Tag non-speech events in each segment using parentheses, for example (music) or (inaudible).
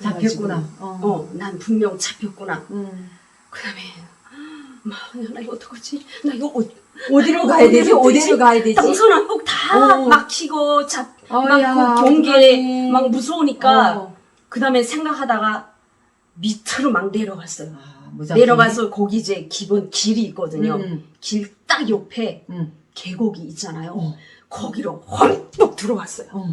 잡혔구나. 어. 어, 난 분명 잡혔구나. 음. 그다음에 막, 나 이거 어떡하지? 나 이거 어, 어디로 가야 되지? 어디로 가야 되지? 동서남북 다 어. 막히고 잡, 어야, 막 경계 어떡하니. 막 무서우니까 어. 그다음에 생각하다가 밑으로 막 내려갔어요. 아. 내려가서 거기 이제 기본 길이 있거든요. 음, 길 딱 옆에 음. 계곡이 있잖아요. 어. 거기로 헐떡 들어갔어요. 어.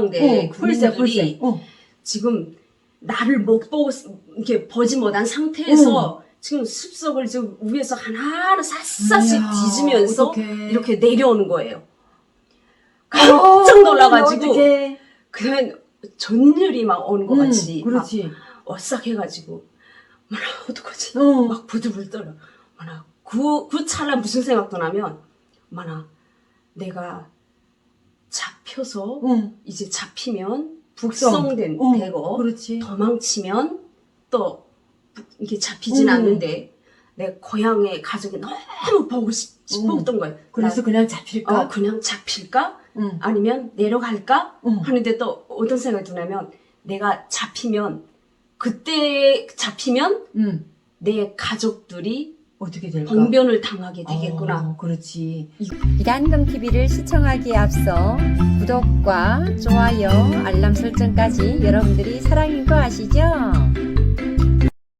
방대 어, 군인들이 풀세. 어. 지금 나를 못 보고 스- 이렇게 보지 못한 상태에서 지금 습석을 지금 위에서 하나하나 샅샅이 이야, 뒤지면서 어떡해. 이렇게 내려오는 거예요. 어, 깜짝 놀라가지고 어떡해. 그냥 전율이 막 오는 것 음, 같이 막 그렇지. 어싹해가지고 뭐라 어떡하지? 어. 막 부들부들 떨어. 뭐나 그, 그 찰나 무슨 생각도 나면 뭐나 내가 잡혀서 어. 이제 잡히면 북송된 어, 되고 그렇지. 도망치면 또 이게 잡히진 음. 않는데 내 고향의 가족이 너무 보고 싶, 싶었던 거예요. 그래서 그냥 잡힐까? 나, 어, 그냥 잡힐까? 응. 아니면 내려갈까? 응. 하는데 또 어떤 생각이 드냐면 내가 잡히면 그때 잡히면 응. 내 가족들이 어떻게 될까? 번변을 당하게 되겠구나. 어, 그렇지. 이단금 TV를 시청하기에 앞서 구독과 좋아요, 알람 설정까지 여러분들이 사랑인 거 아시죠?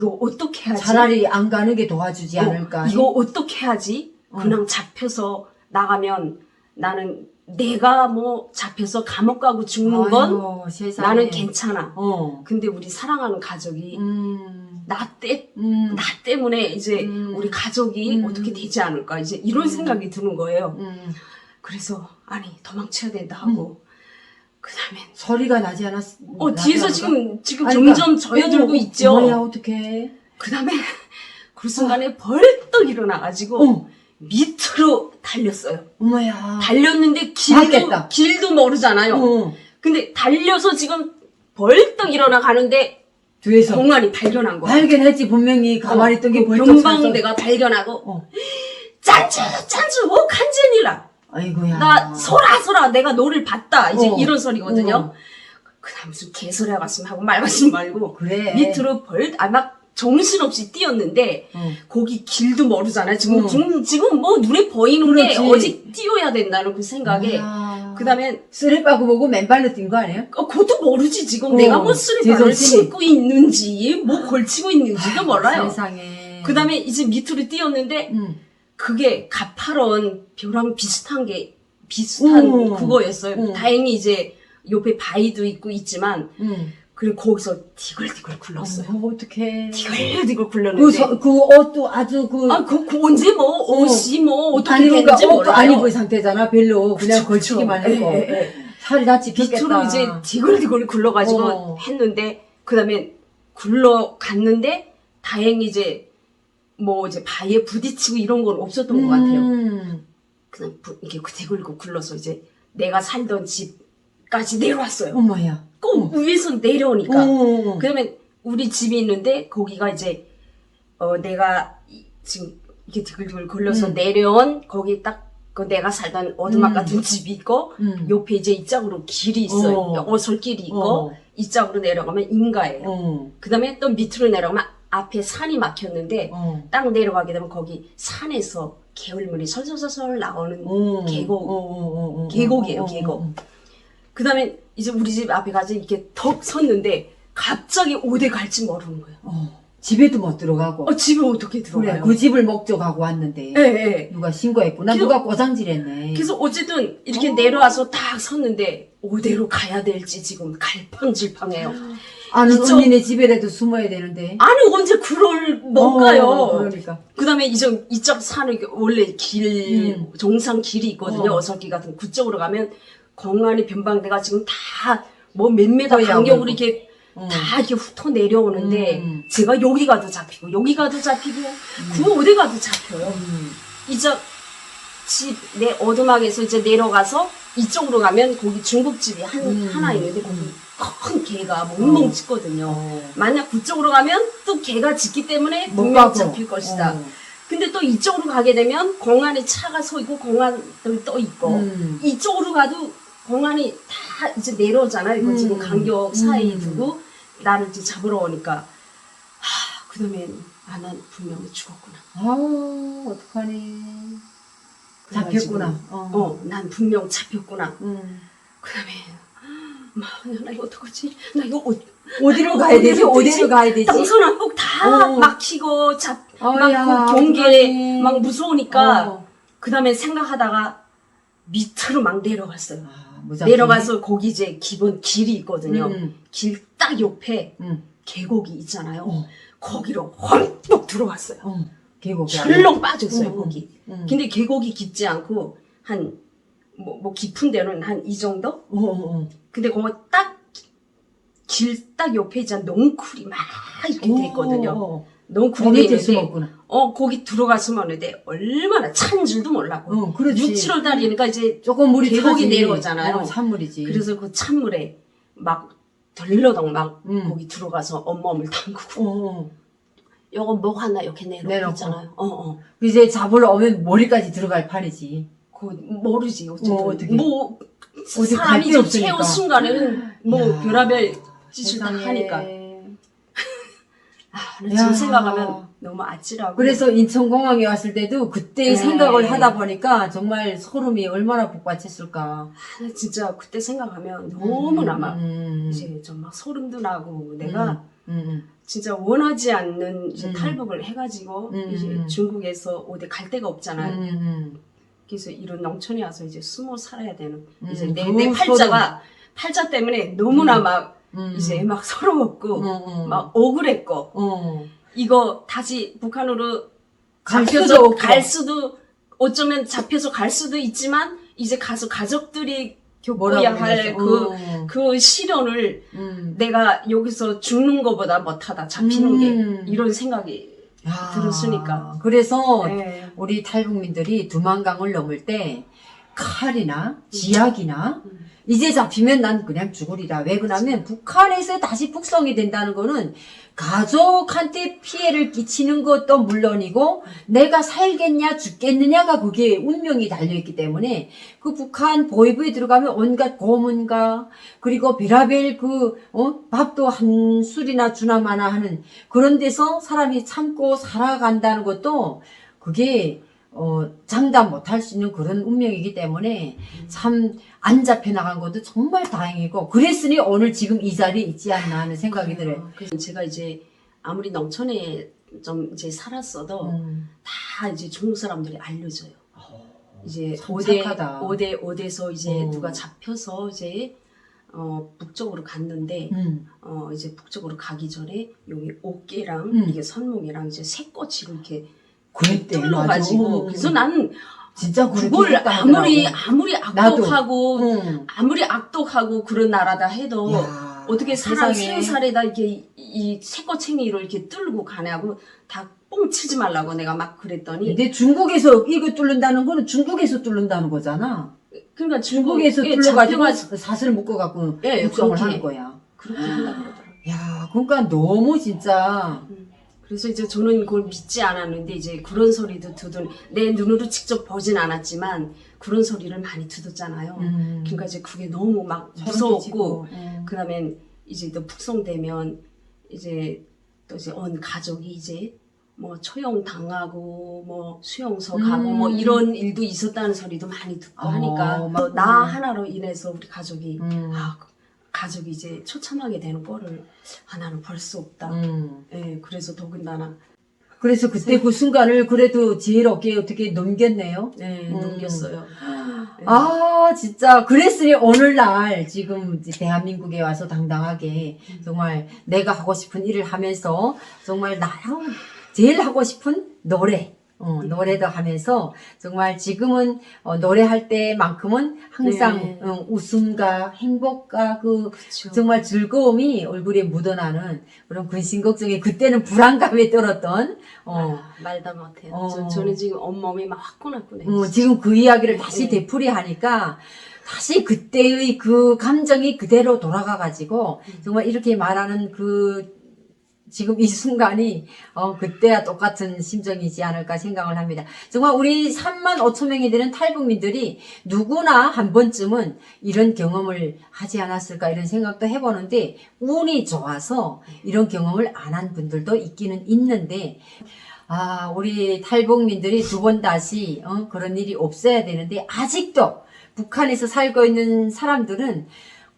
이거 어떻게 하지? 차라리 안 가는 게 도와주지 어, 않을까? 이거 어떻게 하지? 어. 그냥 잡혀서 나가면 나는 내가 뭐 잡혀서 감옥 가고 죽는 건 아이고, 세상에. 나는 괜찮아. 어. 근데 우리 사랑하는 가족이 음. 나, 때, 음. 나 때문에 이제 음. 우리 가족이 음. 어떻게 되지 않을까 이제 이런 음. 생각이 드는 거예요. 음. 그래서 아니 도망쳐야 된다 하고 그 다음에 소리가 나지 않았. 어 나지 뒤에서 않을까? 지금 지금 아니, 점점 그러니까, 져여들고 어, 있죠. 뭐야 어떡해. 그 다음에 (laughs) 그 순간에 벌떡 일어나가지고 어. 밑으로 달렸어요. 엄마야. 달렸는데 길도 맞겠다. 길도 모르잖아요. 어. 근데 달려서 지금 벌떡 일어나 가는데 뒤에서 공안이 발견한 거야. 발견했지 분명히 가만히 있던 게 그 벌떡 경방대가 발견하고 어. 짠쭈 짠쭈 어 간지니라 아이고야. 나 소라 소라 내가 너를 봤다 이제 어. 이런 소리거든요. 어. 그다음 무슨 개소리 같으면 하고 말 같으면 말고 그래. 밑으로 벌아막 정신없이 뛰었는데 어. 거기 길도 모르잖아요. 지금 어. 지금, 지금 뭐 눈에 보이는 게 그렇지. 어디 뛰어야 된다는 그 생각에 뭐야. 그 다음에 쓰레빠구 보고 맨발로 뛴 거 아니에요? 어, 그것도 모르지 지금 어, 내가 뭐 제정신이. 신고 있는지 뭐 걸치고 있는지도 몰라요. 세상에. 그 다음에 이제 밑으로 뛰었는데 음. 그게 가파른 벼랑 비슷한 게 비슷한 음. 그거였어요. 음. 다행히 이제 옆에 바위도 있고 있지만 음. 그리고 거기서 디글디글 굴렀어요. 어머, 어떡해. 디글디글 그, 굴렀는데 서, 그 옷도 아주 그. 아, 그, 그 언제 뭐 옷이 뭐 어떻게 아니, 그러니까 되는지 옷도 몰라요. 안 입은 상태잖아, 별로. 그냥 그쵸, 걸치기만. 했고. 예, 예, 예. 살이 다. 밑으로 이제 디글디글 굴러가지고 어. 했는데 그 다음에 굴러갔는데 다행히 이제 뭐 이제 바위에 부딪히고 이런 건 없었던 것 같아요. 음. 그냥 부, 이렇게 디글고 굴러서 이제 내가 살던 집까지 내려왔어요. 엄마야. 꼭 위에서 내려오니까. 어. 그러면 우리 집이 있는데 거기가 이제 어 내가 이- 지금 이렇게 디글디글 굴러서 음. 내려온 거기 딱 그 내가 살던 오두막 음. 같은 집이 있고 음. 옆에 이제 이쪽으로 길이 있어요. 어. 어설길이 있고 어. 이쪽으로 내려가면 인가예요. 어. 그 다음에 또 밑으로 내려가면 앞에 산이 막혔는데 어. 딱 내려가게 되면 거기 산에서 개울물이 설설설설 나오는 어. 계곡. 어, 어, 어, 어, 계곡이에요, 어, 어, 계곡. 어. 그 다음에 이제 우리 집 앞에 가서 이렇게 턱 섰는데 갑자기 어디 갈지 모르는 거예요. 어. 집에도 못 들어가고. 어, 집에 어떻게 그래, 들어가요? 그 집을 목적하고 왔는데. 예, 예. 누가 신고했구나. 그래서- 누가 꼬장질했네. 그래서 어쨌든 이렇게 어. 내려와서 딱 섰는데 어디로 가야 될지 지금 갈팡질팡해요. 아는 이쪽- 언니네 집에라도 숨어야 되는데. 아니 언제 그럴 못 어, 가요. 그러니까. 그다음에 이쪽 이쪽 산에 원래 길 음. 정상 길이 있거든요. 어. 어. 설길 같은 그쪽으로 가면 공안이 변방대가 지금 다 뭐몇안 간격으로. 이렇게 어. 다 이렇게 훑어 내려오는데 음. 제가 여기 가도 잡히고 여기 가도 잡히고 그 어디 가도 잡혀요. 음. 이제 집내 어두막에서 이제 내려가서 이쪽으로 가면 거기 중국집이 한 음. 하나 있는데 거기 큰 개가 멍멍 짖거든요. 어. 만약 그쪽으로 가면 또 개가 짖기 때문에 못 분명. 잡힐 것이다. 어. 근데 또 이쪽으로 가게 되면 공안에 차가 서 있고 공안들 떠 있고 음. 이쪽으로 가도 공안이 다 이제 내려오잖아요. 이거 지금 음. 간격 사이 음. 두고 나를 이제 잡으러 오니까 하, 그다음에 아, 난 분명히 죽었구나. 아우 어떡하니. 그래가지고, 잡혔구나. 어. 어, 난 분명 잡혔구나. 음. 그다음에 막, 나 이거 어떡하지? 나 이거 어, 어디로 가야 되지? 어디로? 가야 되지? 동서남북 다 어. 막히고 잡, 어야, 막그 경계에 어떡하니. 막 무서우니까 어. 그다음에 생각하다가 밑으로 막 내려갔어요. 아, 무작위. 내려가서 거기 이제 기본 길이 있거든요. 음. 길 딱 옆에 음. 계곡이 있잖아요. 어. 거기로 헐떡 들어갔어요. 어. 계곡이 철렁 빠졌어요, 음, 음. 거기. 음. 근데 계곡이 깊지 않고 한 뭐, 뭐 깊은 데는 한 이 정도? 어, 어, 어. 근데 거기 딱 길 딱 옆에 있잖아 넝쿨이 막 이렇게 돼 있거든요. 어, 어. 넝쿨이 돼 거기 있는데 됐으면구나. 어 거기 들어갔으면 근데 얼마나 찬 줄도 몰랐고 어, 그렇지. 6, 7월 달이니까 이제 조금 물이 계곡이 차지. 내려오잖아요. 어, 찬물이지. 그래서 그 찬물에 막 덜러덩 막 음. 거기 들어가서 온몸을 담그고 어, 어. 요거 목 하나 이렇게 내놓고. 있잖아요. 어, 어. 이제 잡으러 오면 머리까지 들어갈 판이지. 그 모르지 어쨌든 어, 어떻게. 뭐 어디 갈 사람이 데 없으니까. 채운 순간에는 뭐 야, 별의별 짓을 다 세상에. 하니까. 지금 생각하면 너무 아찔하고 그래서 인천공항에 왔을 때도 그때 네. 생각을 하다 보니까 정말 소름이 얼마나 복받쳤을까. 아, 나 진짜 그때 생각하면 너무나 막 음, 이제 좀 막 소름도 나고 내가 음, 음, 진짜 원하지 않는 이제 음. 탈북을 해가지고 음, 이제 음. 중국에서 어디 갈 데가 음, 없잖아요. 음, 그래서 이런 농촌에 와서 이제 숨어 살아야 되는 음. 이제 내, 그내 팔자가 팔자 때문에 너무나 음. 막 음. 이제 막 서러웠고 어, 어. 막 억울했고 어. 이거 다시 북한으로 잡혀서. 갈 수도 어쩌면 잡혀서 갈 수도 있지만 이제 가서 가족들이 겪어야 할그그 어. 시련을 음. 내가 여기서 죽는 것보다 못하다 잡히는 음. 게 이런 생각이 야, 들었으니까. 그래서 네. 우리 탈북민들이 두만강을 넘을 때 칼이나 지약이나 음. 이제 잡히면 난 그냥 죽으리라. 왜 그러냐면 북한에서 다시 북송이 된다는 거는 가족한테 피해를 끼치는 것도 물론이고 내가 살겠냐 죽겠느냐가 그게 운명이 달려있기 때문에 그 북한 보위부에 들어가면 온갖 고문과 그리고 별하별 그 어? 밥도 한 술이나 주나 마나 하는 그런 데서 사람이 참고 살아간다는 것도 그게 어, 장담 못할 수 있는 그런 운명이기 때문에 참 안 잡혀 나간 것도 정말 다행이고 그랬으니 오늘 지금 이 자리에 있지 않나 하는 생각이 들어요. 어, 그래서 제가 이제 아무리 농촌에 좀 이제 살았어도 음. 다 이제 중국 사람들이 알려줘요. 이제 참 오대 착하다. 오대 오대서 이제 어. 누가 잡혀서 이제 어 북쪽으로 갔는데 음. 어 이제 북쪽으로 가기 전에 여기 어깨랑 음. 이게 손목이랑 이제 새꼬치를 이렇게 그랬대. 뚫려가지고. 그래서 나는 진짜 그걸 아무리. 아무리 악독하고 응. 아무리 악독하고 그런 나라다 해도 야, 어떻게 사람 세상에. 생살에다 이렇게 이- 이 새꼬챙이로 이렇게 뚫고 가냐고 다 뻥치지 말라고 내가 막 그랬더니 근데 중국에서 이거 뚫는다는 거는 중국에서 뚫는다는 거잖아. 그러니까 중국 에서 중국에 뚫려가지고 잡혀가지고 사슬 묶어갖고 예, 육성을. 하는 거야. 그렇게 한다 그러더라고. 야, 그러니까 너무 진짜 그래서 이제 저는 그걸 믿지 않았는데 이제 그런 소리도 듣던 내 눈으로 직접 보진 않았지만 그런 소리를 많이 듣었잖아요. 음, 그러니까 이제 그게 너무 막 무서웠고 음. 그다음에 이제 또 북송되면 이제 또 이제 온 가족이 이제 뭐 처형 당하고 뭐 수용소 가고 음. 뭐 이런 일도 있었다는 소리도 많이 듣고 어, 하니까 막- 나 하나로 인해서 우리 가족이 음. 아 가족이 이제 처참하게 되는 꼴을 하나는 볼수 없다. 음. 예, 그래서 더군다나 그래서 그때 그 순간을 그래도 지혜롭게 어떻게 넘겼네요. 네, 음. 넘겼어요. 예. 아, 진짜. 그랬으니 오늘날 지금 이제 대한민국에 와서 당당하게 정말 내가 하고 싶은 일을 하면서 정말 나랑 제일 하고 싶은 노래. 어, 노래도 하면서 정말 지금은 어, 노래할 때만큼은 항상 네. 어, 웃음과 행복과 그 그쵸. 정말 즐거움이 얼굴에 묻어나는 그런 근심 걱정이 그때는 불안감에 떨었던 어, 아, 말도 못해요. 어. 저, 저는 지금 온몸이 막 화끈화끈해. 어, 지금 그 이야기를 네. 다시 되풀이하니까 다시 그때의 그 감정이 그대로 돌아가 가지고 음. 정말 이렇게 말하는 그 지금 이 순간이 어, 그때와 똑같은 심정이지 않을까 생각을 합니다. 정말 우리 3만 5천 명이 되는 탈북민들이 누구나 한 번쯤은 이런 경험을 하지 않았을까 이런 생각도 해보는데 운이 좋아서 이런 경험을 안 한 분들도 있기는 있는데 아, 우리 탈북민들이 두 번 다시 어, 그런 일이 없어야 되는데 아직도 북한에서 살고 있는 사람들은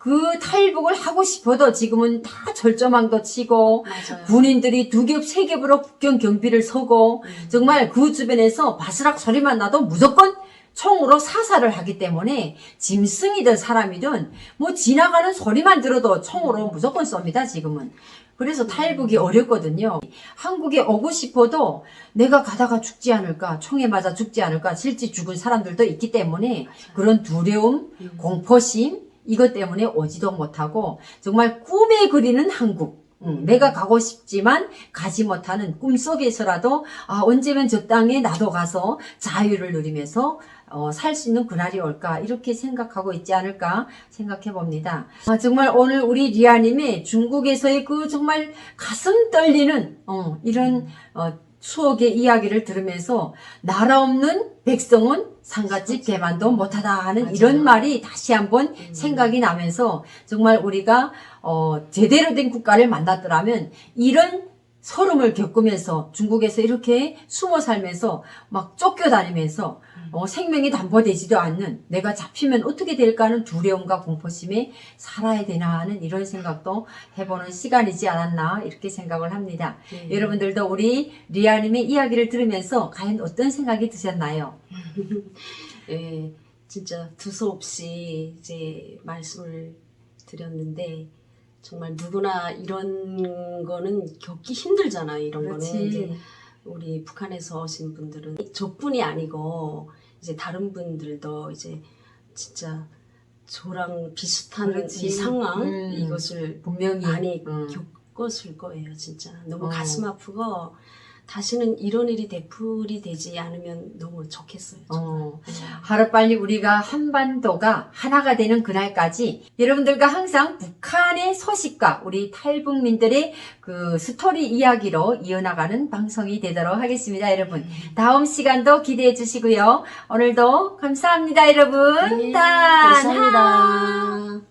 그 탈북을 하고 싶어도 지금은 다 절조망도 치고 맞아요. 군인들이 두 겹, 세 겹으로 국경 경비를 서고 정말 그 주변에서 바스락 소리만 나도 무조건 총으로 사살을 하기 때문에 짐승이든 사람이든 뭐 지나가는 소리만 들어도 총으로 무조건 쏩니다 지금은. 그래서 탈북이 어렵거든요. 한국에 오고 싶어도 내가 가다가 죽지 않을까 총에 맞아 죽지 않을까 실제 죽은 사람들도 있기 때문에 그런 두려움 음. 공포심 이것 때문에 오지도 못하고 정말 꿈에 그리는 한국 음, 내가 가고 싶지만 가지 못하는 꿈속에서라도 아 언제면 저 땅에 나도 가서 자유를 누리면서 어, 살 수 있는 그날이 올까 이렇게 생각하고 있지 않을까 생각해 봅니다. 아, 정말 오늘 우리 리아님의 중국에서의 그 정말 가슴 떨리는 어, 이런 어, 추억의 이야기를 들으면서 나라 없는 백성은 상갓집 개만도 못하다 하는 맞아요. 이런 말이 다시 한번 음. 생각이 나면서 정말 우리가 어, 제대로 된 국가를 만났더라면 이런 서름을 겪으면서 중국에서 이렇게 숨어 살면서 막 쫓겨다니면서 어, 생명이 담보되지도 않는 내가 잡히면 어떻게 될까 하는 두려움과 공포심에 살아야 되나 하는 이런 생각도 해보는 시간이지 않았나 이렇게 생각을 합니다. 네. 여러분들도 우리 리아님의 이야기를 들으면서 과연 어떤 생각이 드셨나요? (laughs) 예, 진짜 두서없이 이제 말씀을 드렸는데 정말 누구나 이런 거는 겪기 힘들잖아요. 이런 거는 이제 우리 북한에서 오신 분들은 저뿐이 아니고 이제 다른 분들도 이제 진짜 저랑 비슷한 그렇지. 이 상황 음. 이것을 분명히 많이 음. 겪었을 거예요, 진짜. 너무 어. 가슴 아프고 다시는 이런 일이 되풀이 되지 않으면 너무 좋겠어요. 정말. 어. 하루빨리 우리가 한반도가 하나가 되는 그날까지 여러분들과 항상 북한의 소식과 우리 탈북민들의 그 스토리 이야기로 이어나가는 방송이 되도록 하겠습니다, 여러분. 다음 시간도 기대해 주시고요. 오늘도 감사합니다, 여러분. 네, 단, 감사합니다.